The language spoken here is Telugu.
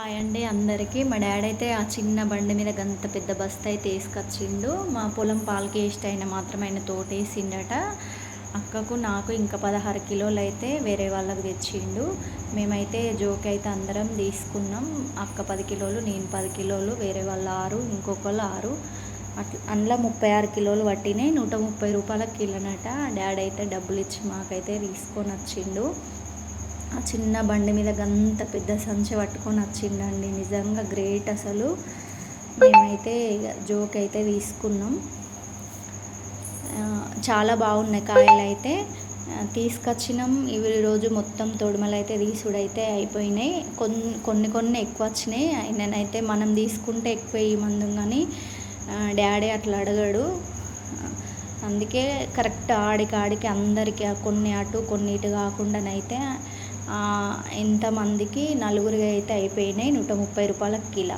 హాయ్ అండి అందరికీ. మా డాడీ అయితే ఆ చిన్న బండి మీద గంత పెద్ద బస్తా అయితే వేసుకొచ్చిండు. మా పొలం పాలకి వేస్ట్ అయిన మాత్రం ఆయన తోటేసిండట అక్కకు నాకు ఇంకా పదహారు కిలోలు అయితే వేరే వాళ్ళకి తెచ్చిండు. మేమైతే జోక్ అయితే అందరం తీసుకున్నాం. అక్క పది కిలోలు నేను పది కిలోలు వేరే వాళ్ళు ఆరు ఇంకొకళ్ళు ఆరు. అట్లా అందులో ముప్పై ఆరు కిలోలు పట్టినాయి. నూట ముప్పై రూపాయల కిలోనట డాడీ అయితే డబ్బులు ఇచ్చి మాకైతే తీసుకొని వచ్చిండు. ఆ చిన్న బండి మీద గంత పెద్ద సంచి పట్టుకొని వచ్చిండండి నిజంగా గ్రేట్ అసలు. మేమైతే జోక్ అయితే తీసుకున్నాం. చాలా బాగున్నాయి కాయలు అయితే. తీసుకొచ్చినాం. ఇవి రోజు మొత్తం తొడుమలు అయితే తీసుడైతే అయిపోయినాయి. కొన్ని కొన్ని కొన్ని ఎక్కువ వచ్చినాయి. నేనైతే మనం తీసుకుంటే ఎక్కువ ఇవ్వమందు కానీ డాడీ అట్లా అడగడు. అందుకే కరెక్ట్ ఆడికి ఆడికి అందరికీ కొన్ని అటు కొన్ని ఇటు కాకుండానైతే ఎంతమందికి నలుగురికి అయితే అయిపోయినాయి. నూట ముప్పై రూపాయల కిలో.